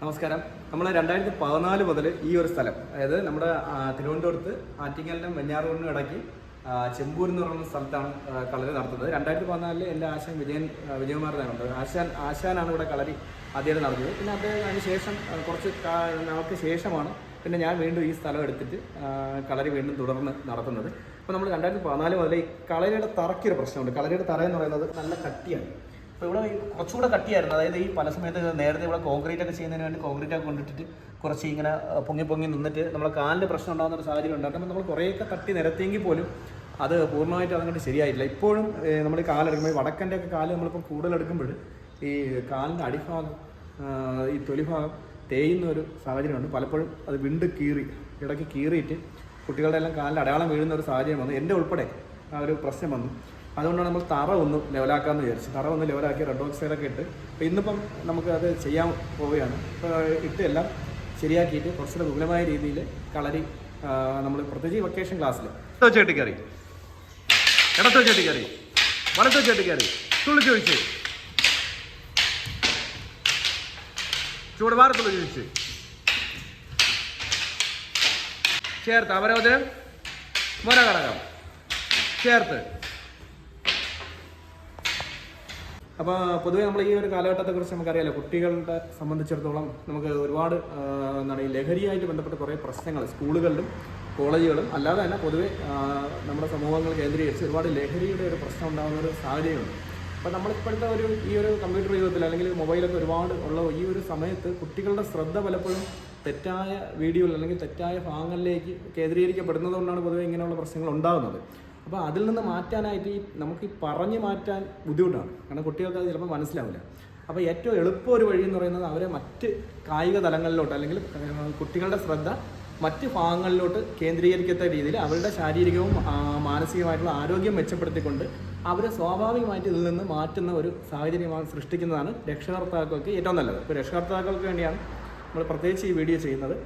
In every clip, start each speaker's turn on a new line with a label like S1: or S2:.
S1: നമസ്കാരം. നമ്മൾ രണ്ടായിരത്തി പതിനാല് മുതൽ ഈ ഒരു സ്ഥലം അതായത് നമ്മുടെ തിരുവനന്തപുരത്ത് ആറ്റിങ്ങലിനും വെഞ്ഞാറൂരിനും ഇടയ്ക്ക് ചെമ്പൂർ എന്ന് പറയുന്ന സ്ഥലത്താണ് കളരി നടത്തുന്നത്. രണ്ടായിരത്തി പതിനാലിൽ എന്റെ ആശാൻ വിജയൻ ആ, വിജയകുമാറിനാണ് ആശാൻ ആശാനാണ് ഇവിടെ കളരി ആദ്യമായിട്ട് നടത്തുന്നത് പിന്നെ അദ്ദേഹം അതിന് ശേഷം കുറച്ച് നാൾക്ക് ശേഷമാണ് പിന്നെ ഞാൻ വീണ്ടും ഈ സ്ഥലം എടുത്തിട്ട് കളരി വീണ്ടും തുടർന്ന് നടത്തുന്നത്. അപ്പോൾ നമ്മൾ രണ്ടായിരത്തി പതിനാല് മുതൽ ഈ കളരിയുടെ തറയ്ക്കൊരു പ്രശ്നമുണ്ട്. കളരിയുടെ തറ എന്ന് പറയുന്നത് നല്ല കട്ടിയാണ്. അപ്പോൾ ഇവിടെ കുറച്ചുകൂടെ കട്ടിയായിരുന്നു. അതായത് ഈ പല സമയത്ത് നേരത്തെ ഇവിടെ കോൺക്രീറ്റ് ഒക്കെ ചെയ്യുന്നതിന് വേണ്ടി കോൺക്രീറ്റ് ഒക്കെ കൊണ്ടിട്ടിട്ട് കുറച്ച് ഇങ്ങനെ പൊങ്ങി പൊങ്ങി നിന്നിട്ട് നമ്മളെ കാലിന് പ്രശ്നം ഉണ്ടാകുന്ന ഒരു സാഹചര്യം ഉണ്ടാകുമ്പോൾ നമ്മൾ കുറേയൊക്കെ കട്ടി നിരത്തിയെങ്കിൽ പോലും അത് പൂർണമായിട്ട് അതങ്ങോട്ട് ശരിയായിട്ടില്ല. ഇപ്പോഴും നമ്മൾ ഈ കാലെടുക്കുമ്പോൾ ഈ വടക്കന്റെ ഒക്കെ കാൽ നമ്മളിപ്പോൾ കൂടുതൽ എടുക്കുമ്പോൾ ഈ കാലിന്റെ അടിഭാഗം ഈ തൊലിഭാഗം തേയുന്ന ഒരു സാഹചര്യമുണ്ട്. പലപ്പോഴും അത് വിണ്ട് കീറി ഇടയ്ക്ക് കീറിയിട്ട് കുട്ടികളുടെ എല്ലാം കാലിൽ അടയാളം വീഴുന്ന ഒരു സാഹചര്യം വന്നു. എന്റെ ഉൾപ്പെടെ ആ ഒരു പ്രശ്നം വന്നു. അതുകൊണ്ടാണ് നമ്മൾ തറ ഒന്ന് ലെവലാക്കാമെന്ന് വിചാരിച്ചു തറ ഒന്ന് ലെവലാക്കി റെഡ് ഓക്സൈഡൊക്കെ ഇട്ട് അപ്പോൾ ഇന്നിപ്പം നമുക്ക് അത് ചെയ്യാൻ പോവുകയാണ്. അപ്പോൾ ഇട്ട് എല്ലാം ശരിയാക്കിയിട്ട് കുറച്ചുകൂടെ വിപുലമായ രീതിയിൽ കളരി നമ്മൾ പ്രത്യേകിച്ച് വെക്കേഷൻ ക്ലാസ്സിൽ ചേട്ടി കറി ഇടത്തോ ചേട്ടി കറി വലത്തോ ചേട്ടി കറി തുള്ളി ചോദിച്ച്. ചൂടുപാറത്തുള്ള ചോദിച്ചു. ചേർത്ത്. അവരോധനം. മോനഘടകം ചേർത്ത്. അപ്പോൾ പൊതുവേ നമ്മൾ ഈ ഒരു കാലഘട്ടത്തെക്കുറിച്ച് നമുക്കറിയാലോ കുട്ടികളുടെ സംബന്ധിച്ചിടത്തോളം നമുക്ക് ഒരുപാട് എന്താണ് ഈ ലഹരിയായിട്ട് ബന്ധപ്പെട്ട കുറേ പ്രശ്നങ്ങൾ സ്കൂളുകളിലും കോളേജുകളും അല്ലാതെ തന്നെ പൊതുവേ നമ്മുടെ സമൂഹങ്ങൾ കേന്ദ്രീകരിച്ച് ഒരുപാട് ലഹരിയുടെ ഒരു പ്രശ്നം ഉണ്ടാകുന്ന ഒരു സാഹചര്യമുണ്ട്. അപ്പോൾ നമ്മളിപ്പോഴത്തെ ഒരു ഈ ഒരു കമ്പ്യൂട്ടർ യുഗത്തിൽ അല്ലെങ്കിൽ മൊബൈലൊക്കെ ഒരുപാട് ഉള്ള ഈ ഒരു സമയത്ത് കുട്ടികളുടെ ശ്രദ്ധ പലപ്പോഴും തെറ്റായ വീഡിയോയിൽ അല്ലെങ്കിൽ തെറ്റായ ഭാഗങ്ങളിലേക്ക് കേന്ദ്രീകരിക്കപ്പെടുന്നത് കൊണ്ടാണ് പൊതുവെ ഇങ്ങനെയുള്ള പ്രശ്നങ്ങൾ ഉണ്ടാകുന്നത്. അപ്പോൾ അതിൽ നിന്ന് മാറ്റാനായിട്ട് ഈ നമുക്ക് ഈ പറഞ്ഞു മാറ്റാൻ ബുദ്ധിമുട്ടാണ്. കാരണം കുട്ടികൾക്ക് അത് ചിലപ്പോൾ മനസ്സിലാവില്ല. അപ്പോൾ ഏറ്റവും എളുപ്പം ഒരു വഴി എന്ന് പറയുന്നത് അവരെ മറ്റ് കായിക തലങ്ങളിലോട്ട് അല്ലെങ്കിൽ കുട്ടികളുടെ ശ്രദ്ധ മറ്റ് ഭാഗങ്ങളിലോട്ട് കേന്ദ്രീകരിക്കത്ത രീതിയിൽ അവരുടെ ശാരീരികവും മാനസികമായിട്ടുള്ള ആരോഗ്യം മെച്ചപ്പെടുത്തിക്കൊണ്ട് അവരെ സ്വാഭാവികമായിട്ട് ഇതിൽ നിന്ന് മാറ്റുന്ന ഒരു സാഹചര്യമാണ് സൃഷ്ടിക്കുന്നതാണ് രക്ഷകർത്താക്കൾക്ക് ഏറ്റവും നല്ലത്. ഇപ്പോൾ രക്ഷകർത്താക്കൾക്ക് വേണ്ടിയാണ് നമ്മൾ പ്രത്യേകിച്ച് ഈ വീഡിയോ ചെയ്യുന്നത്.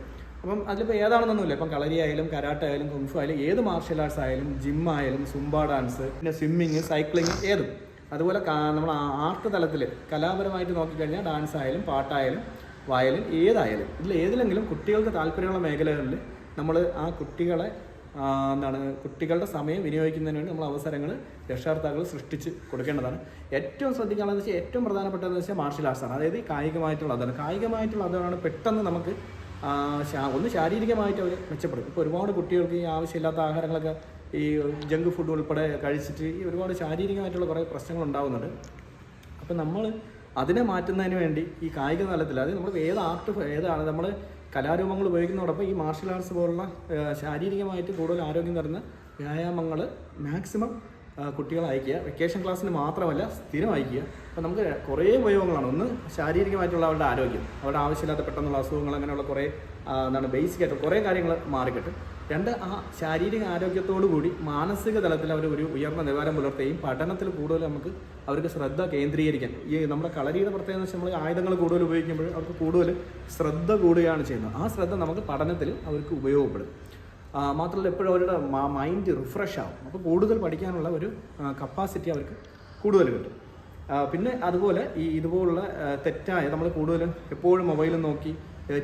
S1: അപ്പം അതിലിപ്പോൾ ഏതാണെന്നൊന്നുമില്ല. ഇപ്പം കളരി ആയാലും കരാട്ട ആയാലും കുംഫു ആയാലും ഏത് മാർഷ്യൽ ആർട്സ് ആയാലും ജിം ആയാലും സുംബ ഡാൻസ് പിന്നെ സ്വിമ്മിങ് സൈക്ലിംഗ് ഏതും. അതുപോലെ നമ്മൾ ആർട്ട് തലത്തിൽ കലാപരമായിട്ട് നോക്കിക്കഴിഞ്ഞാൽ ഡാൻസ് ആയാലും പാട്ടായാലും വയലിൻ ഏതായാലും ഇതിൽ ഏതിലെങ്കിലും കുട്ടികൾക്ക് താല്പര്യമുള്ള മേഖലകളിൽ നമ്മൾ ആ കുട്ടികളെ എന്താണ് കുട്ടികളുടെ സമയം വിനിയോഗിക്കുന്നതിന് വേണ്ടി നമ്മൾ അവസരങ്ങൾ രക്ഷകർത്താക്കൾ സൃഷ്ടിച്ച് കൊടുക്കേണ്ടതാണ്. ഏറ്റവും ശ്രദ്ധിക്കാനുള്ളതെന്ന് വെച്ചാൽ ഏറ്റവും പ്രധാനപ്പെട്ടതെന്ന് വെച്ചാൽ മാർഷ്യൽ ആർട്സ് ആണ്. അതായത് കായികമായിട്ടുള്ള അതാണ് കായികമായിട്ടുള്ള അതാണ് പെട്ടെന്ന് നമുക്ക് ഒന്ന് ശാരീരികമായിട്ട് അവർ മെച്ചപ്പെടും. ഇപ്പോൾ ഒരുപാട് കുട്ടികൾക്ക് ഈ ആവശ്യമില്ലാത്ത ആഹാരങ്ങളൊക്കെ ഈ ജങ്ക് ഫുഡ് ഉൾപ്പെടെ കഴിച്ചിട്ട് ഈ ഒരുപാട് ശാരീരികമായിട്ടുള്ള കുറേ പ്രശ്നങ്ങൾ ഉണ്ടാകുന്നുണ്ട് അപ്പോൾ നമ്മൾ അതിനെ മാറ്റുന്നതിന് വേണ്ടി ഈ കായിക തലത്തിൽ അത് നമ്മൾ ഏത് ആർട്ട് ഏതാണ് നമ്മൾ കലാരൂപങ്ങൾ ഉപയോഗിക്കുന്നതോടൊപ്പം ഈ മാർഷ്യൽ ആർട്സ് പോലുള്ള ശാരീരികമായിട്ട് കൂടുതൽ ആരോഗ്യം തരുന്ന വ്യായാമങ്ങൾ മാക്സിമം കുട്ടികളെ അയക്കുക. വെക്കേഷൻ ക്ലാസ്സിന് മാത്രമല്ല സ്ഥിരം അയക്കുക. അപ്പോൾ നമുക്ക് കുറേ ഉപയോഗങ്ങളാണ്. ഒന്ന് ശാരീരികമായിട്ടുള്ള അവരുടെ ആരോഗ്യം. അവരുടെ ആവശ്യമില്ലാത്ത പെട്ടെന്നുള്ള അസുഖങ്ങൾ അങ്ങനെയുള്ള കുറേ എന്താണ് ബേസിക് ആയിട്ട് കുറേ കാര്യങ്ങൾ മാറിക്കിട്ടും. രണ്ട് ആ ശാരീരിക ആരോഗ്യത്തോടു കൂടി മാനസിക തലത്തിൽ അവർ ഒരു ഉയർന്ന നിലവാരം പുലർത്തുകയും പഠനത്തിൽ കൂടുതൽ നമുക്ക് അവർക്ക് ശ്രദ്ധ കേന്ദ്രീകരിക്കാൻ. ഈ നമ്മുടെ കളരിയുടെ പ്രത്യേകത എന്ന് വെച്ചാൽ നമ്മൾ ആയുധങ്ങൾ കൂടുതൽ ഉപയോഗിക്കുമ്പോൾ അവർക്ക് കൂടുതൽ ശ്രദ്ധ കൂടുകയാണ് ചെയ്യുന്നത്. ആ ശ്രദ്ധ നമുക്ക് പഠനത്തിൽ അവർക്ക് ഉപയോഗപ്പെടും. മാത്രമല്ല എപ്പോഴും അവരുടെ മൈൻഡ് റിഫ്രഷ് ആവും. അപ്പോൾ കൂടുതൽ പഠിക്കാനുള്ള ഒരു കപ്പാസിറ്റി അവർക്ക് കൂടുതൽ കിട്ടും. പിന്നെ അതുപോലെ ഈ ഇതുപോലുള്ള തെറ്റായ നമ്മൾ കൂടുതലും എപ്പോഴും മൊബൈലും നോക്കി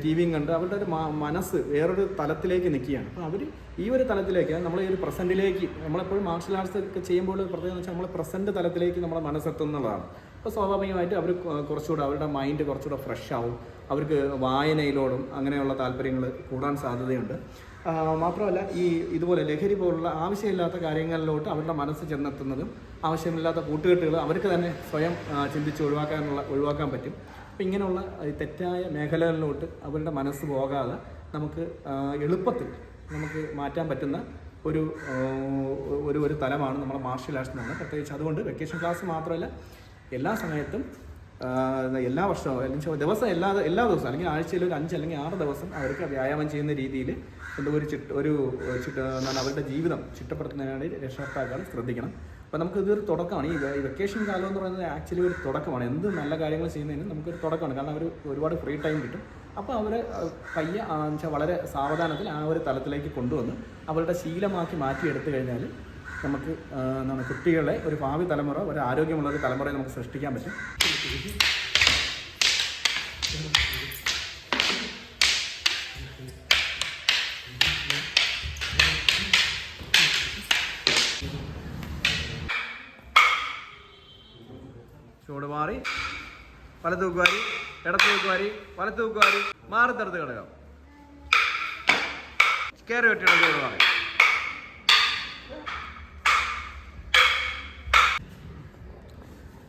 S1: ടി വിയും കണ്ട് അവരുടെ ഒരു മനസ്സ് വേറൊരു തലത്തിലേക്ക് നിൽക്കുകയാണ്. അപ്പോൾ അവർ ഈ ഒരു തലത്തിലേക്ക് നമ്മൾ ഈ ഒരു പ്രസന്റിലേക്ക് നമ്മളെപ്പോഴും മാർഷൽ ആർട്സ് ഒക്കെ ചെയ്യുമ്പോൾ പ്രത്യേകം വെച്ചാൽ നമ്മൾ പ്രസന്റ് തലത്തിലേക്ക് നമ്മളെ മനസ്സെത്തുന്നതാണ് അപ്പോൾ സ്വാഭാവികമായിട്ട് അവർ കുറച്ചുകൂടെ അവരുടെ മൈൻഡ് കുറച്ചുകൂടെ ഫ്രഷ് ആവും. അവർക്ക് വായനയിലോടും അങ്ങനെയുള്ള താല്പര്യങ്ങൾ കൂടാൻ സാധ്യതയുണ്ട്. മാത്രമല്ല ഈ ഇതുപോലെ ലഹരി പോലുള്ള ആവശ്യമില്ലാത്ത കാര്യങ്ങളിലോട്ട് അവരുടെ മനസ്സ് ചെന്നെത്തുന്നതും ആവശ്യമില്ലാത്ത കൂട്ടുകെട്ടുകൾ അവർക്ക് തന്നെ സ്വയം ചിന്തിച്ച് ഒഴിവാക്കാനുള്ള ഒഴിവാക്കാൻ പറ്റും. അപ്പം ഇങ്ങനെയുള്ള തെറ്റായ മേഖലകളിലോട്ട് അവരുടെ മനസ്സ് പോകാതെ നമുക്ക് എളുപ്പത്തിൽ നമുക്ക് മാറ്റാൻ പറ്റുന്ന ഒരു ഒരു ഒരു തലമാണ് നമ്മുടെ മാർഷ്യൽ ആർട്സ് എന്ന് പറയുന്നത്. പ്രത്യേകിച്ച് അതുകൊണ്ട് വെക്കേഷൻ ക്ലാസ് മാത്രമല്ല എല്ലാ സമയത്തും എല്ലാ വർഷവും അല്ലെങ്കിൽ ദിവസം എല്ലാ എല്ലാ ദിവസവും അല്ലെങ്കിൽ ആഴ്ചയിൽ ഒരു അഞ്ച് അല്ലെങ്കിൽ ആറ് ദിവസം അവർക്ക് വ്യായാമം ചെയ്യുന്ന രീതിയിൽ എന്തോ ഒരു ചിട്ട ഒരു ചിട്ട എന്താണ് അവരുടെ ജീവിതം ചിട്ടപ്പെടുത്തുന്നതിനാണ് രക്ഷാർത്താക്കൾ ശ്രദ്ധിക്കണം. അപ്പോൾ നമുക്ക് ഇതൊരു തുടക്കമാണ്. ഈ വെക്കേഷൻ കാലം എന്ന് പറയുന്നത് ആക്ച്വലി ഒരു തുടക്കമാണ്. എന്ത് നല്ല കാര്യങ്ങൾ ചെയ്യുന്നതിന് നമുക്കൊരു തുടക്കമാണ്. കാരണം അവർ ഒരുപാട് ഫ്രീ ടൈം കിട്ടും. അപ്പോൾ അവർ പയ്യ വെച്ചാൽ വളരെ സാവധാനത്തിൽ ആ ഒരു തലത്തിലേക്ക് കൊണ്ടുവന്ന് അവരുടെ ശീലമാക്കി മാറ്റിയെടുത്തു കഴിഞ്ഞാൽ നമുക്ക് എന്താണ് കുട്ടികളെ ഒരു ഭാവി തലമുറ ഒരു ആരോഗ്യമുള്ള ഒരു തലമുറയെ നമുക്ക് സൃഷ്ടിക്കാൻ പറ്റും. മാറി. വലത്ത് തൂക്കുവാരി ഇടത്ത് തൂക്കുവാരി വലത്ത് തൂക്കുവാരി മാറി തടുത്ത് കിടക്കാം. കയറി വെട്ടി ഇടത്ത് മാറി.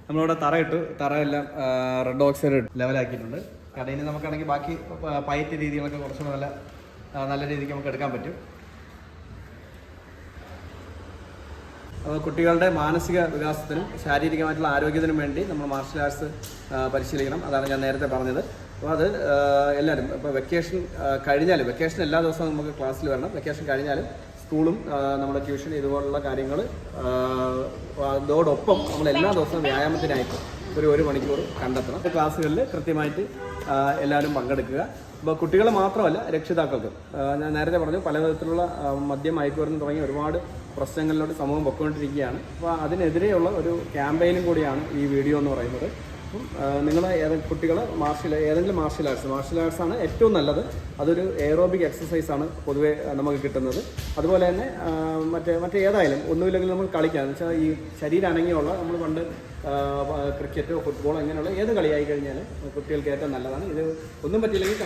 S1: നമ്മളിവിടെ തറ ഇട്ടു. തറയെല്ലാം റെഡ് ഓക്സൈഡ് ലെവലാക്കിയിട്ടുണ്ട് കടയിൽ നിന്ന് നമുക്കാണെങ്കിൽ ബാക്കി പയറ്റ് രീതികളൊക്കെ കുറച്ചുകൂടെ നല്ല നല്ല രീതിക്ക് നമുക്ക് എടുക്കാൻ പറ്റും. കുട്ടികളുടെ മാനസിക വികാസത്തിനും ശാരീരികമായിട്ടുള്ള ആരോഗ്യത്തിനും വേണ്ടി നമ്മൾ മാർഷൽ ആർട്സ് പരിശീലിക്കണം. അതാണ് ഞാൻ നേരത്തെ പറഞ്ഞത്. അപ്പോൾ അത് എല്ലാവരും ഇപ്പോൾ വെക്കേഷൻ കഴിഞ്ഞാലും വെക്കേഷൻ എല്ലാ ദിവസവും നമുക്ക് ക്ലാസ്സിൽ വരണം. വെക്കേഷൻ കഴിഞ്ഞാലും സ്കൂളും നമ്മുടെ ട്യൂഷൻ ഇതുപോലുള്ള കാര്യങ്ങൾ അതോടൊപ്പം നമ്മൾ എല്ലാ ദിവസവും വ്യായാമത്തിനായിട്ട് ഒരു ഒരു മണിക്കൂർ കണ്ടെത്തണം. ക്ലാസ്സുകളിൽ കൃത്യമായിട്ട് എല്ലാവരും പങ്കെടുക്കുക. അപ്പോൾ കുട്ടികൾ മാത്രമല്ല രക്ഷിതാക്കൾക്കും. ഞാൻ നേരത്തെ പറഞ്ഞു പല വിധത്തിലുള്ള മദ്യം മയക്കുമരുന്ന് തുടങ്ങിയ ഒരുപാട് പ്രശ്നങ്ങളിലോട്ട് സമൂഹം പൊയ്ക്കൊണ്ടിരിക്കുകയാണ് അപ്പോൾ അതിനെതിരെയുള്ള ഒരു ക്യാമ്പയിനും കൂടിയാണ് ഈ വീഡിയോ എന്ന് പറയുന്നത്. അപ്പം നിങ്ങൾ ഏതെ കുട്ടികൾ മാർഷൽ ഏതെങ്കിലും മാർഷൽ ആർട്സ് മാർഷൽ ആർട്സ് ആണ് ഏറ്റവും നല്ലത്. അതൊരു എയറോബിക് എക്സസൈസ് ആണ് പൊതുവേ നമുക്ക് കിട്ടുന്നത്. അതുപോലെ തന്നെ മറ്റേ മറ്റേ ഏതായാലും ഒന്നുമില്ലെങ്കിൽ നമ്മൾ കളിക്കാം. എന്ന് വെച്ചാൽ ഈ ശരീരം അനങ്ങിയുള്ള നമ്മൾ പണ്ട് ക്രിക്കറ്റോ ഫുട്ബോളോ ഇങ്ങനെയുള്ള ഏത് കളിയായി കഴിഞ്ഞാലും കുട്ടികൾക്ക് ഏറ്റവും നല്ലതാണ്. ഇത് ഒന്നും പറ്റിയില്ലെങ്കിൽ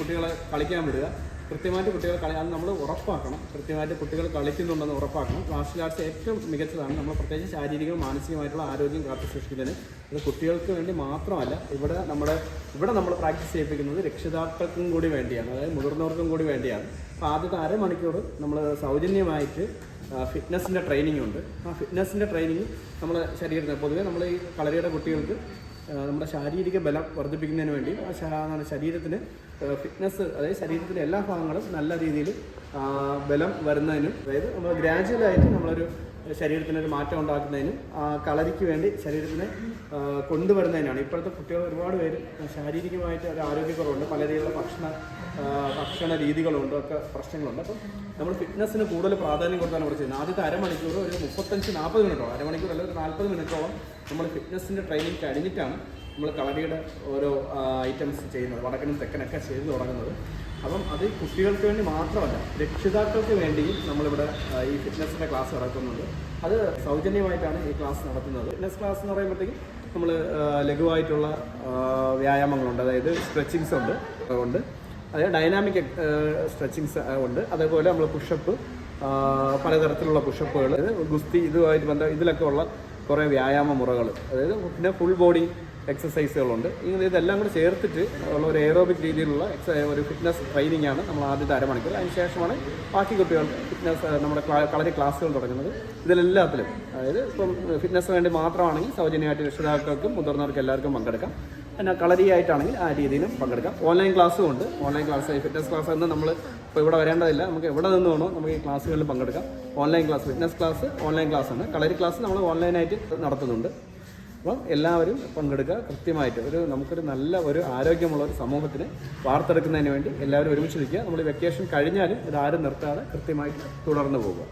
S1: കുട്ടികളെ കളിക്കാൻ വിടുക. കൃത്യമായിട്ട് കുട്ടികൾ കളി അത് നമ്മൾ ഉറപ്പാക്കണം. കൃത്യമായിട്ട് കുട്ടികൾ കളിക്കുന്നുണ്ടെന്ന് ഉറപ്പാക്കണം. മാർഷൽ ആർട്സ് ഏറ്റവും മികച്ചതാണ്. നമ്മൾ പ്രത്യേകിച്ച് ശാരീരികവും മാനസികമായിട്ടുള്ള ആരോഗ്യം കാത്തു സൂക്ഷിക്കുന്നതിന്. അത് കുട്ടികൾക്ക് വേണ്ടി മാത്രമല്ല ഇവിടെ നമ്മൾ ഇവിടെ നമ്മൾ പ്രാക്ടീസ് ചെയ്യിപ്പിക്കുന്നത് രക്ഷിതാക്കൾക്കും കൂടി വേണ്ടിയാണ്. അതായത് മുതിർന്നവർക്കും കൂടി വേണ്ടിയാണ്. അപ്പോൾ ആദ്യത്തെ അരമണിക്കൂർ നമ്മൾ സൗജന്യമായിട്ട് ഫിറ്റ്നസിന്റെ ട്രെയിനിങ് ഉണ്ട്. ആ ഫിറ്റ്നസിന്റെ ട്രെയിനിങ് നമ്മൾ ശരീരത്തിന് പൊതുവേ നമ്മൾ ഈ കളരിയുടെ കുട്ടികൾക്ക് നമ്മുടെ ശാരീരിക ബലം വർദ്ധിപ്പിക്കുന്നതിന് വേണ്ടി ശരീരത്തിന് ഫിറ്റ്നസ് അതായത് ശരീരത്തിന്റെ എല്ലാ ഭാഗങ്ങളും നല്ല രീതിയിൽ ബലം വരുന്നതിനും അതായത് നമ്മൾ ഗ്രാജുവലായിട്ട് നമ്മളൊരു ശരീരത്തിന് ഒരു മാറ്റം ഉണ്ടാക്കുന്നതിനും കളരിക്ക് വേണ്ടി ശരീരത്തിനെ കൊണ്ടുവരുന്നതിനാണ്. ഇപ്പോഴത്തെ കുട്ടികൾ ഒരുപാട് പേര് ശാരീരികമായിട്ട് ഒരു ആരോഗ്യക്കുറവുണ്ട്. പല രീതിയിലുള്ള ഭക്ഷണ ഭക്ഷണ രീതികളുണ്ട് ഒക്കെ പ്രശ്നങ്ങളുണ്ട്. അപ്പം നമ്മൾ ഫിറ്റ്നസ്സിന് കൂടുതൽ പ്രാധാന്യം കൊടുത്താണ് ഇവിടെ ചെയ്യുന്നത്. ആദ്യത്തെ അരമണിക്കൂർ ഒരു മുപ്പത്തഞ്ച് നാൽപ്പത് മിനിറ്റോളം അരമണിക്കൂർ അല്ലെങ്കിൽ ഒരു നാൽപ്പത് മിനിറ്റോളം നമ്മൾ ഫിറ്റ്നസ്സിന്റെ ട്രെയിനിങ് കഴിഞ്ഞിട്ടാണ് നമ്മൾ കളരിയുടെ ഓരോ ഐറ്റംസ് ചെയ്യുന്നത്. വടക്കനും തെക്കനൊക്കെ ചെയ്തു തുടങ്ങുന്നത്. അപ്പം അത് കുട്ടികൾക്ക് വേണ്ടി മാത്രമല്ല രക്ഷിതാക്കൾക്ക് വേണ്ടിയും നമ്മളിവിടെ ഈ ഫിറ്റ്നസിന്റെ ക്ലാസ് നടത്തുന്നുണ്ട് അത് സൗജന്യമായിട്ടാണ് ഈ ക്ലാസ് നടത്തുന്നത്. ഫിറ്റ്നസ് ക്ലാസ് എന്ന് പറയുമ്പോഴത്തേക്കും നമ്മൾ ലഘുവായിട്ടുള്ള വ്യായാമങ്ങളുണ്ട്. അതായത് സ്ട്രെച്ചിങ്സ് ഉണ്ട് ഉണ്ട് അതായത് ഡൈനാമിക് സ്ട്രെച്ചിങ്സ് ഉണ്ട്. അതേപോലെ നമ്മൾ പുഷപ്പ് പലതരത്തിലുള്ള പുഷപ്പുകൾ ഗുസ്തി ഇതുമായിട്ട് ബന്ധം ഇതിലൊക്കെ ഉള്ള കുറേ വ്യായാമ മുറകൾ അതായത് പിന്നെ ഫുൾ ബോഡി എക്സസൈസുകളുണ്ട് ഇതെല്ലാം കൂടി ചേർത്തിട്ട് ഉള്ള ഒരു എയറോബിക് രീതിയിലുള്ള ഒരു ഫിറ്റ്നസ് ട്രെയിനിങ് ആണ് നമ്മൾ ആദ്യത്തെ അരമണിക്കൂർ. അതിന് ശേഷമാണ് ബാക്കി കുട്ടികൾക്ക് ഫിറ്റ്നസ് നമ്മുടെ കളരി ക്ലാസ്സുകൾ തുടങ്ങുന്നത്. ഇതിലെല്ലാത്തിലും അതായത് ഇപ്പം ഫിറ്റ്നസ് വേണ്ടി മാത്രമാണെങ്കിൽ സൗജന്യമായിട്ട് രക്ഷിതാക്കൾക്കും മുതിർന്നവർക്കും എല്ലാവർക്കും പങ്കെടുക്കാം. പിന്നെ കളരിയായിട്ടാണെങ്കിൽ ആ രീതിയിലും പങ്കെടുക്കാം. ഓൺലൈൻ ക്ലാസ്സും ഉണ്ട്. ഓൺലൈൻ ക്ലാസ് ഫിറ്റ്നസ് ക്ലാസ് എന്ന് നമ്മൾ ഇപ്പോൾ ഇവിടെ വരേണ്ടതില്ല. നമുക്ക് എവിടെ നിന്ന് വേണോ നമുക്ക് ഈ ക്ലാസ്സുകളിൽ പങ്കെടുക്കാം. Online class fitness class online class ആണ്. കളരി ക്ലാസ് നമ്മൾ ഓൺലൈനായിട്ട് നടത്തുന്നുണ്ട്. അപ്പം എല്ലാവരും പങ്കെടുക്കുക കൃത്യമായിട്ട്. ഒരു നമുക്കൊരു നല്ല ഒരു ആരോഗ്യമുള്ള ഒരു സമൂഹത്തിന് വാർത്തെടുക്കുന്നതിന് വേണ്ടി എല്ലാവരും ഒരുമിച്ച് നിൽക്കുക. നമ്മൾ വെക്കേഷൻ കഴിഞ്ഞാലും ഇത് ആരും നിർത്താതെ കൃത്യമായിട്ട് തുടർന്ന് പോകുക.